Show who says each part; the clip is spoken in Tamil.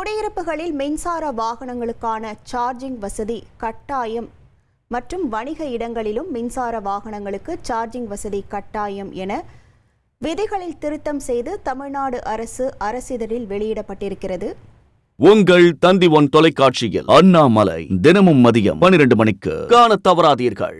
Speaker 1: குடியிருப்புகளில் மின்சார வாகனங்களுக்கான சார்ஜிங் வசதி கட்டாயம். மற்றும் வணிக இடங்களிலும் மின்சார வாகனங்களுக்கு சார்ஜிங் வசதி கட்டாயம் என விதிகளில் திருத்தம் செய்து தமிழ்நாடு அரசு அரசிதழில் வெளியிடப்பட்டிருக்கிறது.
Speaker 2: உங்கள் தந்தி ஒன் தொலைக்காட்சியில் அண்ணாமலை தினமும் மதியம் பனிரெண்டு மணிக்கு காண தவறாதீர்கள்.